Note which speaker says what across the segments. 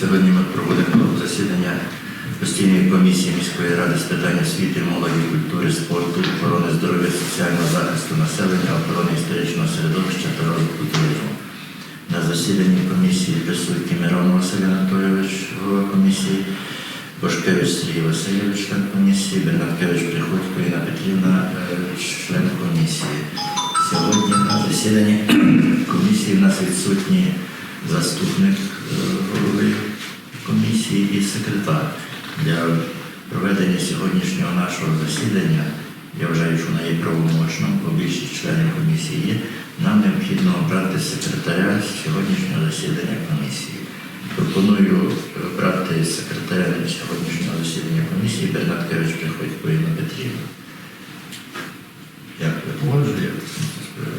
Speaker 1: Сьогодні ми проводимо засідання постійної комісії міської ради з питань освіти, молоді, культури, спорту, охорони здоров'я, соціального захисту населення, охорони історичного середовища та розвитку туризму. На засіданні комісії присутні Мирон Василь Анатолійович, голова комісії, Бошкевич Сергій Васильович, член комісії, Бернаткевич Приходько Інна Петрівна, е, член комісії. Сьогодні на засіданні комісії в нас відсутні заступник е, комісії і секретар. Для проведення сьогоднішнього нашого засідання, я вважаю, що вона є правомочним, бо більшість членів комісії є, нам необхідно обрати секретаря сьогоднішнього засідання комісії. Пропоную обрати секретаря сьогоднішнього засідання комісії Бернаткевич Приходько Інна Петрівна. Дякую. Погоджую.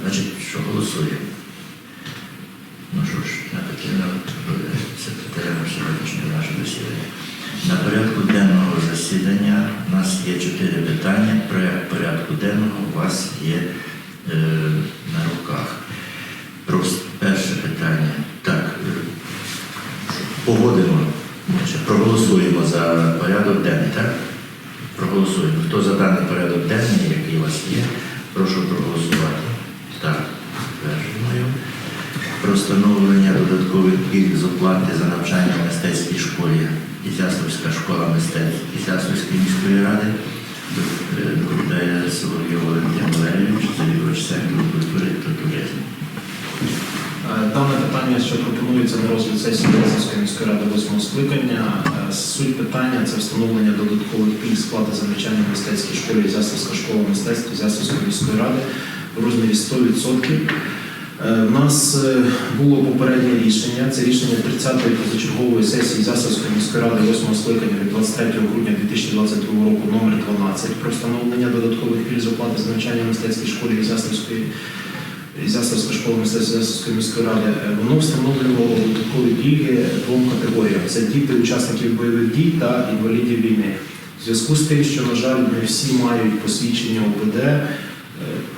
Speaker 1: Значить, що голосуємо? Ну що ж, на Петрівна буде секретарем сьогоднішнього нашого засідання. На порядку денного засідання у нас є чотири питання. Проект порядку денного у вас є е, на руках. Просто перше питання. Так, е, погодимо, проголосуємо за порядок денний, так? Проголосуємо. Хто за даний порядок денний, який у вас є, прошу проголосувати. Так, підтверджую. Про встановлення додаткових пільг з оплати за навчання в мистецькій школі Ізяславська школа мистецтв Ізяславської міської ради. Е, Доповідає Соловйов Валентин Валерійович, завідувач сектору культури та туризму.
Speaker 2: Е, Дане питання, що пропонується на розгляд сесії Лисівської міської ради 8 скликання. Е, Суть питання це встановлення додаткових пільг сплати за навчання в мистецькій школі Ізяславська школа мистецтв Ізяславської міської ради в розмірі 100%. Е, У нас е, було попереднє рішення. Це рішення 30-ї позачергової сесії Засовської міської ради 8 скликання від 23 грудня 2022 року номер 12 про встановлення додаткових пільг з оплати за навчання в мистецькій школі Ізяславської Ізяславська школа мистецтв Ізяславської міської ради. Е, Воно встановлювало додаткові пільги двом категоріям: це діти учасників бойових дій та інвалідів війни. В зв'язку з тим, що, на жаль, не всі мають посвідчення ОПД, е,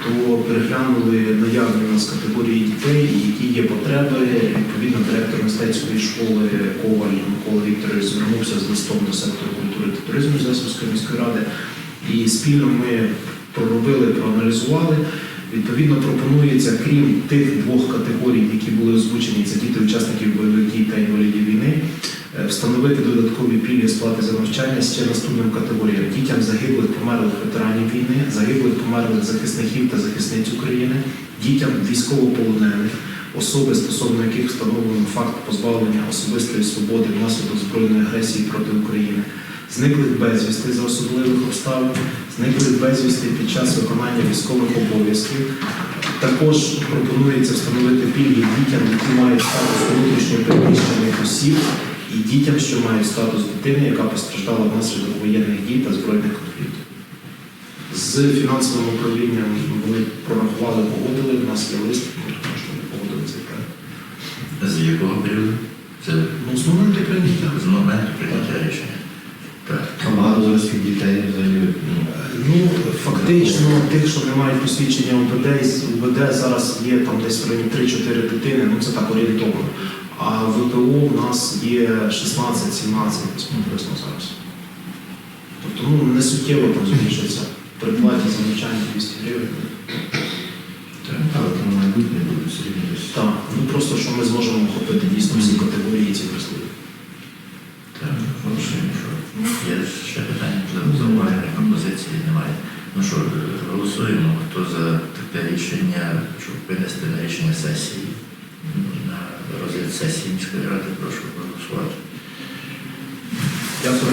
Speaker 2: то переглянули наявні у нас категорії дітей, які є потреби. Відповідно, директор мистецької школи Коваль Микола Вікторович звернувся з листом до сектору культури та туризму Засобської міської ради. І спільно ми проробили, проаналізували. Відповідно, пропонується, крім тих двох категорій, які були озвучені, це діти учасників бойових дій та інвалідів встановити додаткові пільги сплати за навчання ще наступним категоріям дітям загиблих померлих ветеранів війни, загиблих померлих захисників та захисниць України, дітям військовополонених, особи, стосовно яких встановлено факт позбавлення особистої свободи внаслідок збройної агресії проти України, зниклих безвісти за особливих обставин, зниклих безвісти під час виконання військових обов'язків. Також пропонується встановити пільги дітям, які мають статус внутрішньо переміщених осіб, і дітям, що мають статус дитини, яка постраждала внаслідок воєнних дій та збройних конфліктів. З фінансовим управлінням вони прорахували, погодили. У нас є лист, ми також вони погодили цей проект.
Speaker 1: З якого періоду? Це
Speaker 2: Ну, з моменту прийняття.
Speaker 1: з моменту прийняття рішення. Так.
Speaker 3: Багато зараз цих дітей взагалі ну,
Speaker 2: фактично, тих, що не мають посвідчення УБД, УБД зараз є там десь в районі 3-4 дитини, ну це так орієнтовно. А в ВПО в нас є 16-17 десь зараз. Тобто ну, не суттєво там збільшиться при платі за навчання 200 гривень.
Speaker 1: Так.
Speaker 3: але там майбутнє буде все рівно десь.
Speaker 2: Так, ну просто що ми зможемо охопити дійсно всі категорії ці прислуги.
Speaker 1: Так, голосуємо, що є ще питання, можливо, зауваження, пропозиції немає. Ну що, е, голосуємо, хто за таке рішення, щоб винести на рішення сесії, розгляд сесії міської ради, прошу проголосувати.
Speaker 2: Дякую.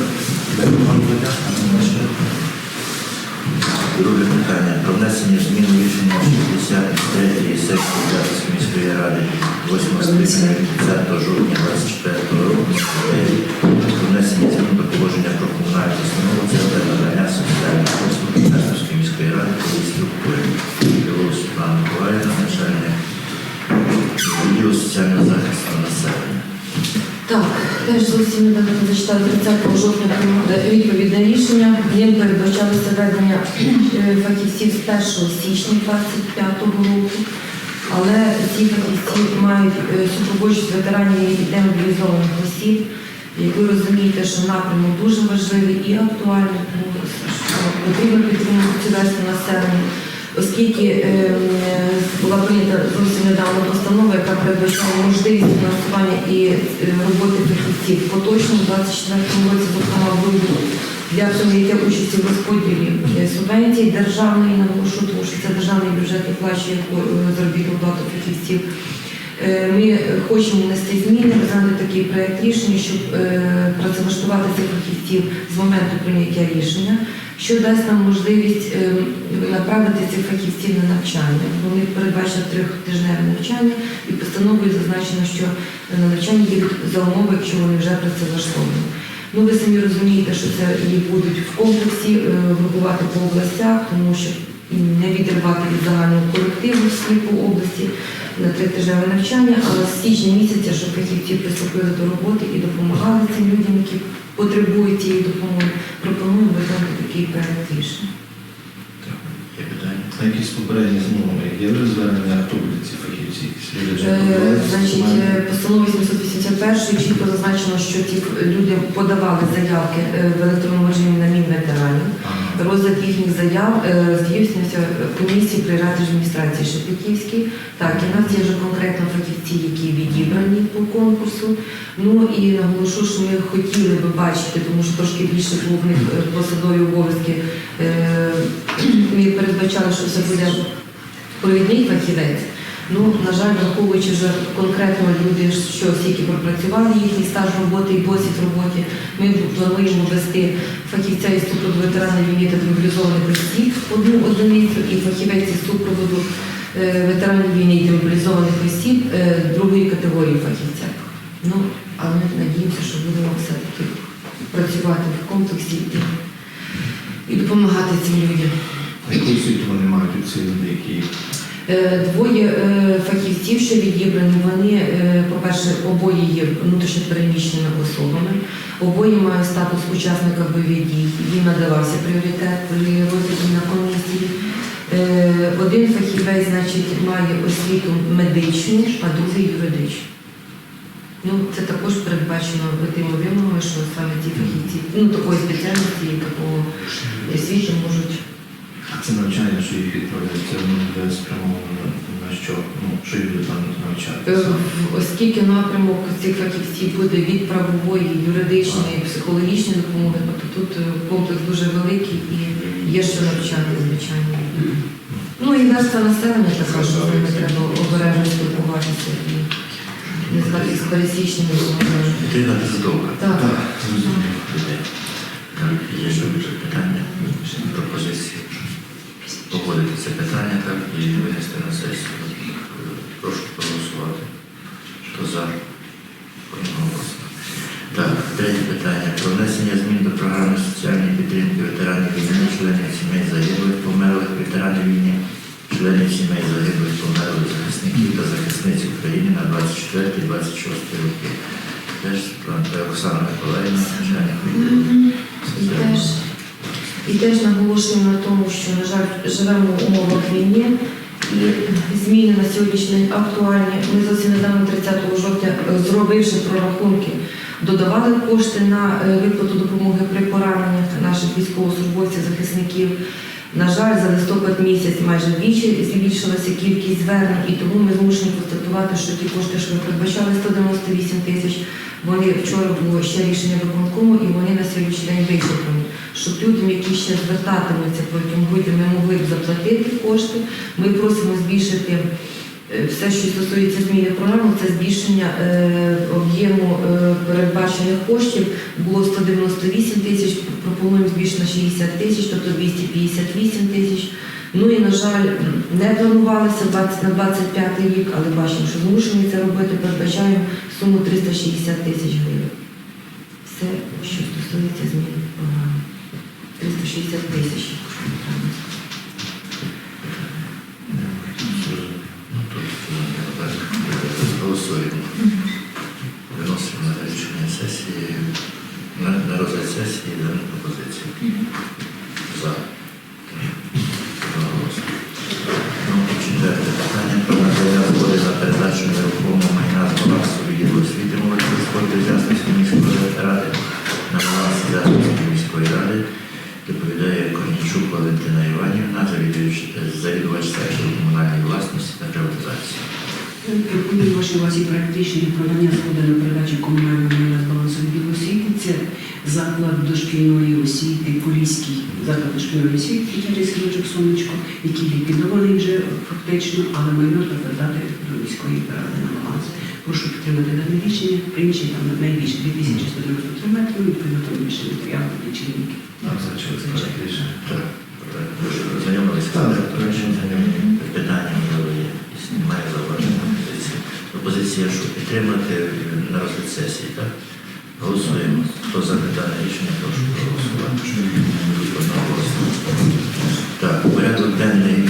Speaker 1: Друге питання про внесення змін рішення 63 сесії Київської міської ради 8 скликання від 30 жовтня 24 року
Speaker 4: теж зовсім недавно зачитали 30 жовтня прийняли відповідне рішення. Їм передбачалося ведення е, фахівців з 1 січня 25 року. але ці фахівці мають е, супроводжують ветеранів і демобілізованих осіб. Як ви розумієте, що напрямок дуже важливий і актуальний, тому потрібно підтримувати цю населення, оскільки е, була прийнята зовсім недавно постанова, яка передбачає можливість фінансування і е, роботи фахівців поточному 24 році, зокрема в для прийняття участі в розподілі е, субвенцій державної тому що це державний бюджет оплачує заробітну плату фахівців. Е, Ми хочемо внести зміни, розглянути такий проект рішення, щоб е, працевлаштувати цих фахівців з моменту прийняття рішення, що дасть нам можливість е, направити цих фахівців на навчання. Вони передбачено трьохтижневе навчання і постановою зазначено, що на навчання їдуть за умови, якщо вони вже працевлаштовані. Ну, ви самі розумієте, що це і будуть в комплексі групувати по областях, тому що не відривати від загального колективу всі по області на тритижневе навчання, але з січня місяця, щоб фахівці приступили до роботи і допомагали цим людям, які потребують цієї допомоги, пропонуємо виконати такий проект рішення.
Speaker 1: Є питання?
Speaker 3: А якісь попередні змови? Є звернення, хто буде ці фахівці?
Speaker 4: Е, Значить, е, постановою 781 чітко зазначено, що ті люди подавали заявки е, в електронному режимі на Мінветеранів. Розгляд їхніх заяв е, в комісії при раді адміністрації Шепетівській. Так, і в нас є вже конкретно фахівці, які відібрані по конкурсу. Ну і наголошу, що ми хотіли би бачити, тому що трошки більше було в них е, посадові обов'язки. Е, Ми передбачали, що це буде провідний фахівець. Ну, на жаль, враховуючи вже конкретно люди, що скільки пропрацювали їхній стаж роботи і досвід роботи, ми плануємо ввести фахівця із супроводу ветеранів війни та демобілізованих осіб одну одиницю і фахівець із супроводу е, ветеранів війни і демобілізованих осіб е, другої категорії фахівця. Ну, але ми надіємося, що будемо все-таки працювати в комплексі і, допомагати цим людям.
Speaker 3: А яку освіту вони мають у ці люди, які
Speaker 4: Двоє е, фахівців, що відібрані, вони, е, по-перше, обоє є внутрішньо переміщеними особами, обоє мають статус учасника бойових дій. Їм надавався пріоритет при розгляді на комісії. Е, Один фахівець, значить, має освіту медичну, а другий юридичну. Ну, це також передбачено тими вимогами, що саме ті фахівці, ну, такої спеціальності і такого освіти
Speaker 3: це навчання, що їх відправляють, це воно буде спрямовано на що? Ну, що їх буде там
Speaker 4: Е,
Speaker 3: навчатися?
Speaker 4: Оскільки напрямок цих фахівців буде від правової, юридичної, психологічної допомоги, тобто тут е, комплекс дуже великий і є що навчати, звичайно. Ну і верства населення така, що з ними треба обережно спілкуватися і не стати з пересічними.
Speaker 1: Дитина підготовка.
Speaker 4: Так.
Speaker 3: Так, зрозуміло.
Speaker 1: Є ще більше питання, пропозиції. Погодити це питання так і винести на сесію. Прошу проголосувати. Хто за? Одноголосно. Так, третє питання. Про внесення змін до програми соціальної підтримки ветеранів війни, членів сімей загиблих, померлих ветеранів війни, членів сімей загиблих, померлих захисників та захисниць України на 24-26 роки. Теж Оксана Миколаївна, начальник відділу.
Speaker 4: І теж, наголошуємо на тому, що, на жаль, живемо в умовах війни, і зміни на сьогоднішній день актуальні. Ми зовсім недавно 30 жовтня, зробивши прорахунки, додавали кошти на е, виплату допомоги при пораненнях наших військовослужбовців, захисників. На жаль, за листопад місяць майже вдвічі збільшилася кількість звернень, і тому ми змушені констатувати, що ті кошти, що ми передбачали 198 тисяч, вони вчора було ще рішення виконкому, і вони на сьогоднішній день вичерпані. Щоб людям, які ще звертатимуться протягом грудня, ми могли б заплатити кошти. Ми просимо збільшити е, все, що стосується зміни програми, це збільшення е, об'єму е, передбачених коштів. Було 198 тисяч, пропонуємо збільшити на 60 тисяч, тобто 258 тисяч. Ну і, на жаль, не планувалося 20 на 25 рік, але бачимо, що змушені це робити, передбачаємо суму 360 тисяч гривень. Все, що стосується зміни. 360 тисяч.
Speaker 1: Ну, е, голосуємо. Виносимо на рішення сесії, на розгляд сесії дану пропозицію. За. Валентина Іванівна, завідувач- завідувач сектору комунальної власності та приватизації.
Speaker 5: Пропоную вашій увазі проект рішення про надання згоди на передачу комунального майна з балансу відділу освіти. Заклад дошкільної освіти, Поліський заклад дошкільної освіти, рочок Сонечко, який ліквідований вже фактично, але майно передати до міської ради на баланс. Прошу підтримати дане рішення. Приміщення там найбільше 2193 метри, відповідно там більше матеріалу
Speaker 1: ж ознайомилися?
Speaker 3: Так, так.
Speaker 1: Питання можливо Немає зауваження пропозиції. Пропозиція, що підтримати на розгляд сесії, так? Голосуємо. Хто за питання рішення, прошу проголосувати. Так, порядок денний.